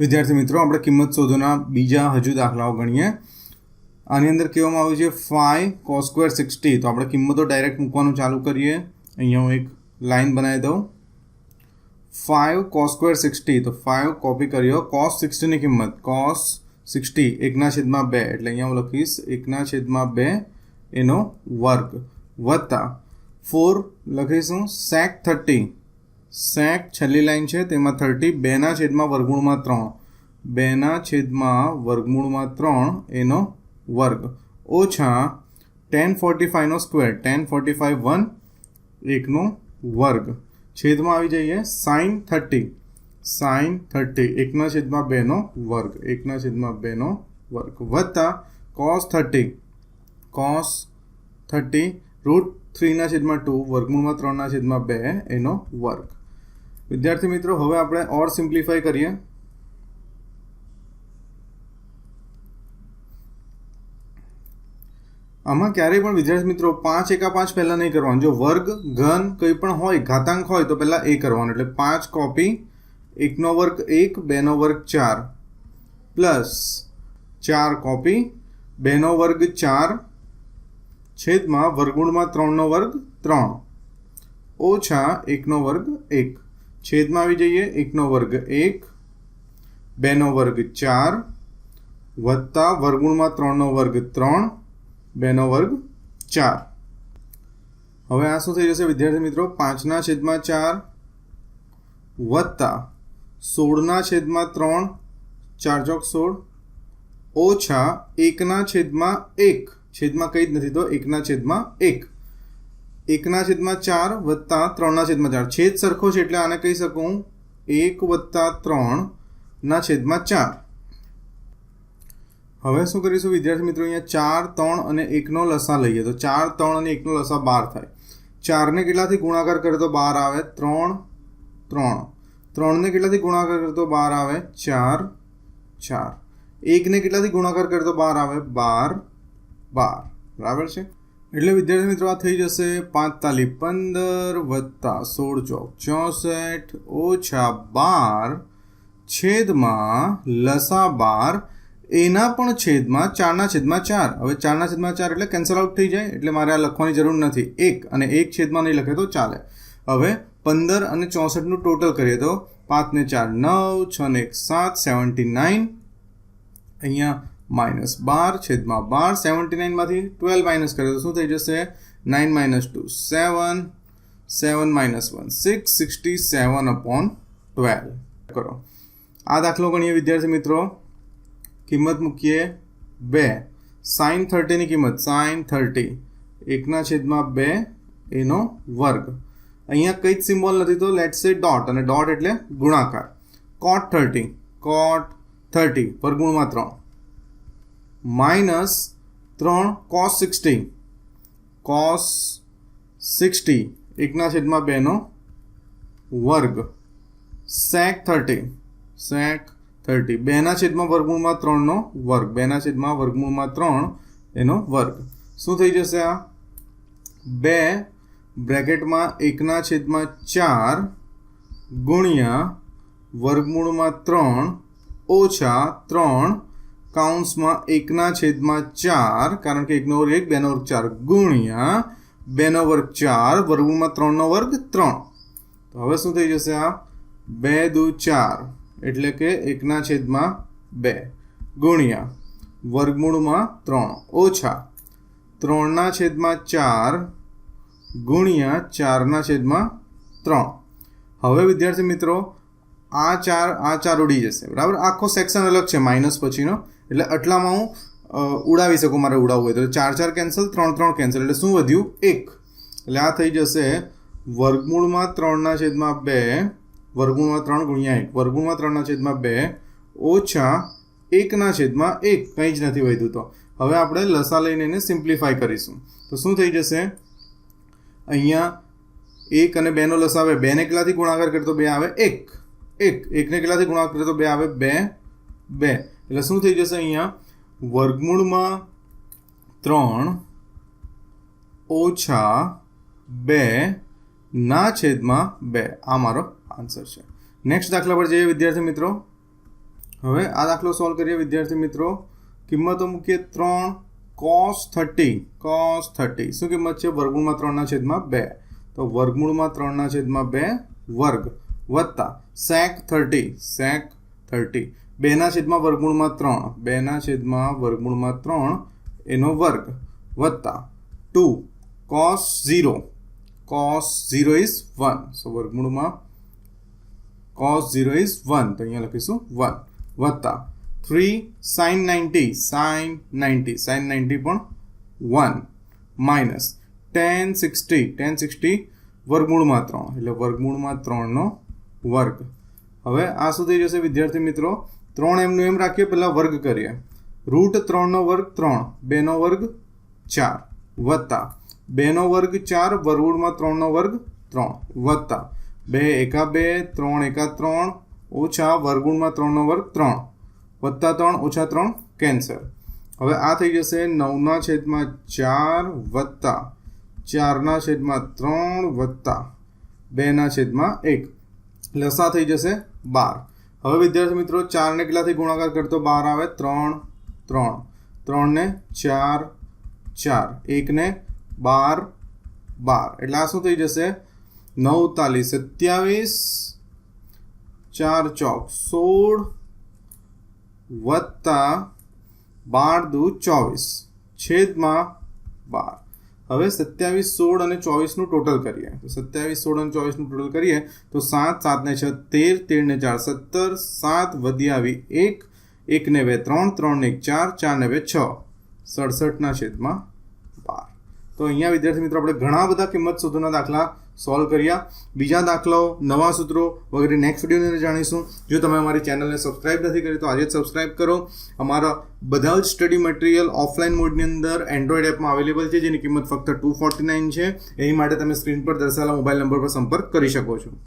વિદ્યાર્થી મિત્રો, આપણે કિંમત શોધોના બીજા હજુ દાખલાઓ ગણીએ. આની અંદર કહેવામાં આવ્યું છે ફાઈવ કોસ સ્ક્વેર સિક્સટી. તો આપણે કિંમતો ડાયરેક્ટ મૂકવાનું ચાલુ કરીએ. અહીંયા હું એક લાઈન બનાવી દઉં. Five cos square sixty. તો ફાઈવ કોપી કર્યો. કોસ સિક્સટીની કિંમત. Cos sixty. એકના છેદમાં બે. એટલે અહીંયા હું લખીશ, એકના છેદમાં બે એનો વર્ગ વત્તા ફોર લખીશું સેક થર્ટી. સેક છેલ્લી લાઈન છે, તેમાં થર્ટી, બેના છેદમાં વર્ગમૂળમાં ત્રણ. બેના છેદમાં વર્ગમૂળમાં ત્રણ, એનો વર્ગ. ઓછા tan forty ફાઈવનો square, tan forty five one, એકનો વર્ગ. છેદમાં આવી જઈએ, સાઈન થર્ટી. સાઈન થર્ટી, એકના છેદમાં બેનો વર્ગ, એકના છેદમાં બેનો વર્ગ. વત્તા cos thirty. Cos thirty, root થ્રીના છેદમાં ટુ, વર્ગમૂળમાં ત્રણના છેદમાં બે, એનો વર્ગ. વિદ્યાર્થી મિત્રો, હવે આપણે ઓર સિમ્પ્લિફાય કરીએ. આમાં ક્યારેય પણ વિદ્યાર્થી મિત્રો, પાંચ એકા પાંચ પહેલાં નહીં કરવાનું. જો વર્ગ, ઘન કંઈ પણ હોય, ઘાતાંક હોય, તો પહેલાં એ કરવાનું. એટલે પાંચ કોપી એકનો વર્ગ એક, બેનો વર્ગ ચાર. પ્લસ ચાર કોપી બેનો વર્ગ ચાર, છેદમાં વર્ગમૂળમાં ત્રણનો વર્ગ ત્રણ. ઓછા એકનો વર્ગ એક. છેદમાં આવી જઈએ એકનો વર્ગ એક બેનો વર્ગ ચાર વત્તા વર્ગમૂળમાં ત્રણનો વર્ગ ત્રણ બેનો વર્ગ ચાર હવે આ શું થઈ જશે વિદ્યાર્થી મિત્રો પાંચના છેદમાં ચાર વત્તા સોળના છેદમાં ત્રણ ચાર ચોક સોળ ઓછા એકના છેદમાં એક છેદમાં કંઈ જ નથી તો એકના છેદમાં એક એકના છેદમાં ચાર વત્તા ત્રણના છેદમાં ચાર. છેદ સરખો છે એટલે આને કહી શકું એક વત્તા ત્રણ ના છેદમાં ચાર. હવે શું કરીશું? વિદ્યાર્થી મિત્રો, અહીંયા ચાર, ત્રણ અને એકનો લસા લઈએ તો ચાર, ત્રણ અને એકનો લસા બાર થાય. ચારને કેટલાથી ગુણાકાર કરે તો બાર આવે? ત્રણ ત્રણ. ત્રણને કેટલાથી ગુણાકાર કરે તો બાર આવે? ચાર ચાર. એકને કેટલાથી ગુણાકાર કરે તો બાર આવે? બાર બાર. બરાબર છે? એટલે વિદ્યાર્થી મિત્રો, આ થઈ જશે પાંચતાલી પંદર વત્તા સોળ ચોક ચોસઠ ઓછા બાર છેદમાં લસા બાર. એના પણ છેદમાં ચારના છેદમાં ચાર. હવે ચારના છેદમાં ચાર એટલે કેન્સલ આઉટ થઈ જાય, એટલે મારે આ લખવાની જરૂર નથી. એક અને એક છેદમાં નહીં લખે તો ચાલે. હવે પંદર અને ચોસઠનું ટોટલ કરીએ તો પાંચને ચાર નવ, છ ને એક સાત સેવન્ટી નાઇન અહીંયા માઇનસ બાર છેદમાં બાર સેવન્ટી નાઇનમાંથી ટ્વેલ્વ માઇનસ કરે તો શું થઈ જશે? Nine minus two, seven seven minus one, six, sixty seven upon twelve. કરો. આ દાખલો ગણીએ વિદ્યાર્થી મિત્રો. કિંમત મૂકીએ બે. સાઇન થર્ટીની કિંમત, સાઇન થર્ટી. એકના છેદમાં બે, એનો વર્ગ. અહીંયા કંઈ જ સિમ્બોલ નથી તો લેટ સે ડોટ અને ડોટ એટલે ગુણાકાર. કોટ થર્ટી કોટ થર્ટી વર્ગમૂળમાં ત્રણ. માઇનસ ત્રણ કોસ સિક્સટી કોસ સિક્સટી એકના છેદમાં બેનો વર્ગ. સેક થર્ટી સેક થર્ટી બેના છેદમાં વર્ગમૂળમાં ત્રણનો વર્ગ. બેના છેદમાં વર્ગમૂળમાં ત્રણ એનો વર્ગ. શું થઈ જશે આ? બે બ્રેકેટમાં એકના છેદમાં ચાર ગુણ્યા વર્ગમૂળમાં ત્રણ ઓછા ત્રણ કાઉન્સમાં એકના છેદમાં ચાર, કારણ કે એકનો વર્ગ એક, બેનો વર્ગ ચાર ગુણ્યા બેનો વર્ગ ચાર વર્ગમૂળમાં ત્રણનો વર્ગ ત્રણ. તો હવે શું થઈ જશે આ? બે દુ ચાર, એટલે કે એકના છેદમાં બે ગુણ્યા વર્ગમૂળમાં ત્રણ. ઓછા ત્રણના છેદમાં ચાર ગુણ્યા ચારના છેદમાં ત્રણ. હવે વિદ્યાર્થી મિત્રો આ ચાર આ ચાર ઉડી જશે. બરાબર? આખો સેક્શન અલગ છે માઇનસ પછીનો. એટલે આટલામાં હું ઉડાવી શકું મારે ઉડાવવું હોય તો. ચાર ચાર કેન્સલ ત્રણ ત્રણ કેન્સલ એટલે શું વધ્યું? એક. એટલે આ થઈ જશે વર્ગમૂળમાં ત્રણના છેદમાં બે, વર્ગમૂળમાં ત્રણ ગુણ્યા એક. વર્ગમૂળમાં ત્રણના છેદમાં બે, ઓછા એકના છેદમાં એક. કંઈ જ નથી વધ્યું તો. હવે આપણે લસા લઈને એને સિમ્પ્લિફાય કરીશું. તો શું થઈ જશે? અહીંયા એક અને બેનો લસા આવે. બેને કેટલાથી ગુણાકાર કરતો બે આવે? એક. એક, એકને કેટલાથી ગુણાકાર કરે તો બે આવે બે બે. એટલે શું થઈ જશે અહીંયા? વર્ગમૂળમાં ત્રણ ઓછા બે ના છેદમાં બે. આ મારો આન્સર છે. નેક્સ્ટ દાખલા પર જઈએ વિદ્યાર્થી મિત્રો. હવે આ દાખલો સોલ્વ કરીએ વિદ્યાર્થી મિત્રો. કિંમતો મૂકીએ ત્રણ કોસ થર્ટી. Cos thirty. શું કિંમત છે? વર્ગમૂળમાં ત્રણના છેદમાં બે. તો વર્ગમૂળમાં ત્રણના છેદમાં બે વર્ગ. વત્તા સેક થર્ટી સેક થર્ટી. બેના છેદમાં વર્ગમૂળમાં ત્રણ. બેના છેદમાં વર્ગમૂળમાં ત્રણ એનો વર્ગ. વત્તા two. Cos zero. Cos zero is one. So વર્ગમૂળમાં કોસ ઝીરો ઇઝ વન. તો અહીંયા લખીશું વન. વત્તા three sine ninety. Sine ninety. Sine ninety પણ one. Minus tan sixty. Tan sixty વર્ગમૂળમાં ત્રણ. એટલે વર્ગમૂળમાં ત્રણનો વર્ગ. હવે આ સુધી જશે વિદ્યાર્થી મિત્રો, ત્રણ એમનું એમ રાખીએ, પહેલાં વર્ગ કરીએ. રૂટ ત્રણનો વર્ગ ત્રણ, બેનો વર્ગ ચાર, વત્તા. બેનો વર્ગ ચાર વરવૂળમાં ત્રણનો વર્ગ ત્રણ, વત્તા. બે એકા બે, ત્રણ એકા ત્રણ, ઓછા વર્ગુણમાં ત્રણનો વર્ગ ત્રણ, વત્તા ત્રણ, ઓછા ત્રણ, કેન્સર. હવે આ થઈ જશે નવના છેદમાં ચાર, વત્તા. ચારના છેદમાં ત્રણ, વત્તા. બેના છેદમાં એક. લસા થઈ જશે બાર. હવે વિદ્યાર્થી મિત્રો, ચારને કેટલાથી ગુણાકાર કરતો બાર આવે? ત્રણ ત્રણ. ત્રણને ચાર ચાર. એકને બાર બાર. એટલે આ શું થઈ જશે? નવતાલીસ. સત્યાવીસ, ચાર ચોક. સોળ વત્તા બાર દુ ચોવીસ. છેદમાં બાર. હવે સત્યાવીસ, સોળ અને ચોવીસનું ટોટલ કરીએ. તો સત્યાવીસ, સોળ અને ચોવીસનું ટોટલ કરીએ, તો સાત સાતને છ, તેર તેરને ચાર, સત્તર, સાત વધી આવી એક એક ને બે, ત્રણ ત્રણને એક, ચાર ચાર ને બે, છ. સડસઠના છેદમાં બાર. તો અહીંયા વિદ્યાર્થી મિત્રો, આપણે ઘણા બધા કિંમત શોધોના દાખલા સોલ્વ કર્યા. બીજા દાખલાઓ, નવા સૂત્રો વગેરે નેક્સ્ટ વિડીયોની અંદર જાણીશું. જો તમે અમારી ચેનલને સબસ્ક્રાઇબ નથી કરી, તો આજે જ સબસ્ક્રાઇબ કરો. અમારા બધા જ સ્ટડી મટીરિયલ ઓફલાઈન મોડની અંદર એન્ડ્રોઈડ એપમાં અવેલેબલ છે, જેની કિંમત ફક્ત ટુ ફોર્ટી નાઇન છે. એની માટે તમે સ્ક્રીન પર દર્શાવેલા મોબાઈલ નંબર પર સંપર્ક કરી શકો છો.